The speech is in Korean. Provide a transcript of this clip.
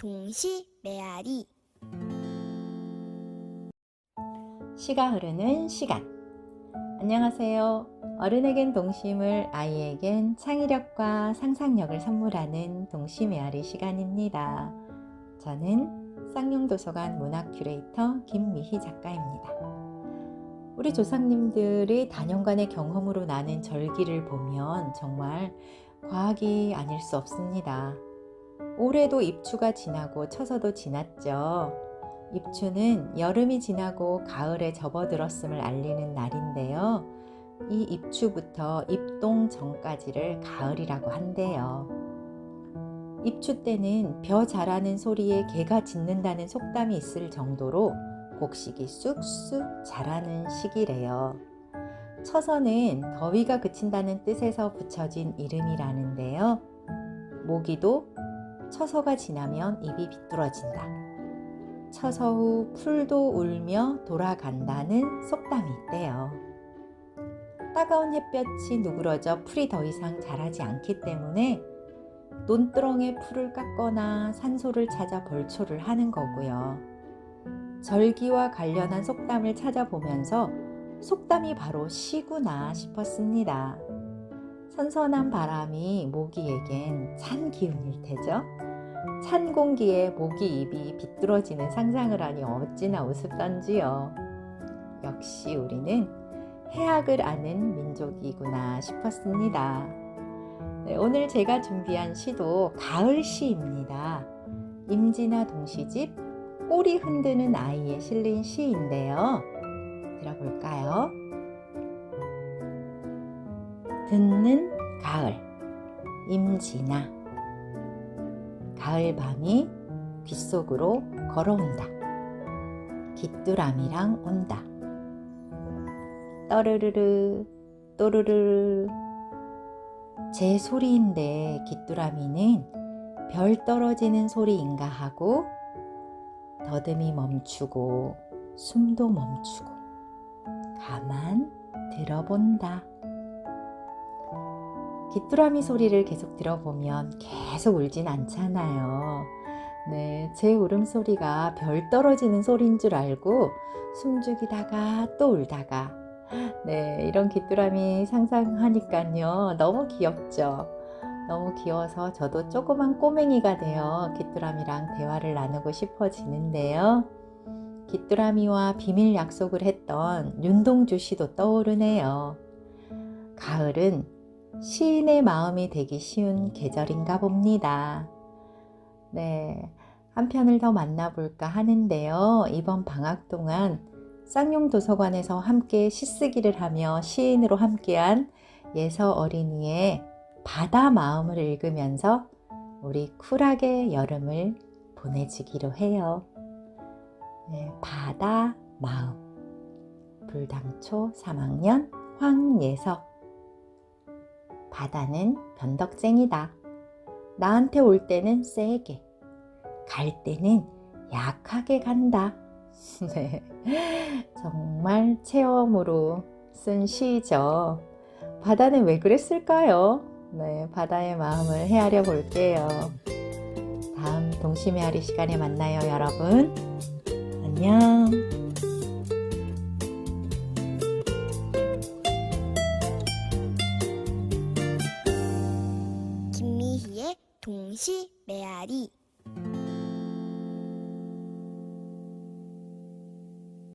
동시 메아리 시가 흐르는 시간. 안녕하세요. 어른에겐 동심을 아이에겐 창의력과 상상력을 선물하는 동심메아리 시간입니다. 저는 쌍용도서관 문학 큐레이터 김미희 작가입니다. 우리 조상님들의 단연간의 경험으로 나는 절기를 보면 정말 과학이 아닐 수 없습니다. 올해도 입추가 지나고 처서도 지났죠. 입추는 여름이 지나고 가을에 접어들었음을 알리는 날인데요. 이 입추부터 입동 전까지를 가을이라고 한대요. 입추 때는 벼 자라는 소리에 개가 짖는다는 속담이 있을 정도로 곡식이 쑥쑥 자라는 시기래요. 처서는 더위가 그친다는 뜻에서 붙여진 이름이라는데요. 모기도 처서가 지나면 입이 비뚤어진다. 처서 후 풀도 울며 돌아간다는 속담이 있대요. 따가운 햇볕이 누그러져 풀이 더 이상 자라지 않기 때문에 논두렁에 풀을 깎거나 산소를 찾아 벌초를 하는 거고요. 절기와 관련한 속담을 찾아보면서 속담이 바로 시구나 싶었습니다. 선선한 바람이 모기에겐 찬 기운일 테죠. 찬 공기에 모기 입이 비뚤어지는 상상을 하니 어찌나 우습던지요. 역시 우리는 해악을 아는 민족이구나 싶었습니다. 네, 오늘 제가 준비한 시도 가을 시입니다. 임진아 동시집 꼬리 흔드는 아이에 실린 시인데요. 들어볼까요? 듣는 가을 임진아 가을 밤이 귓속으로 걸어온다. 귀뚜라미랑 온다. 떠르르르 또르르르 제 소리인데 귀뚜라미는 별 떨어지는 소리인가 하고 더듬이 멈추고 숨도 멈추고 가만 들어본다. 귀뚜라미 소리를 계속 들어보면 계속 울진 않잖아요. 네, 제 울음소리가 별 떨어지는 소리인 줄 알고 숨죽이다가 또 울다가 네, 이런 귀뚜라미 상상하니까요. 너무 귀엽죠? 너무 귀여워서 저도 조그만 꼬맹이가 되어 귀뚜라미랑 대화를 나누고 싶어지는데요. 귀뚜라미와 비밀 약속을 했던 윤동주 씨도 떠오르네요. 가을은 시인의 마음이 되기 쉬운 계절인가 봅니다. 네. 한 편을 더 만나볼까 하는데요. 이번 방학 동안 쌍용 도서관에서 함께 시쓰기를 하며 시인으로 함께한 예서 어린이의 바다 마음을 읽으면서 우리 쿨하게 여름을 보내주기로 해요. 네, 바다 마음. 불당초 3학년 황예서. 바다는 변덕쟁이다. 나한테 올 때는 세게, 갈 때는 약하게 간다. 네, 정말 체험으로 쓴 시죠. 바다는 왜 그랬을까요? 네, 바다의 마음을 헤아려 볼게요. 다음 동심의 아리 시간에 만나요, 여러분. 안녕. 동시 메아리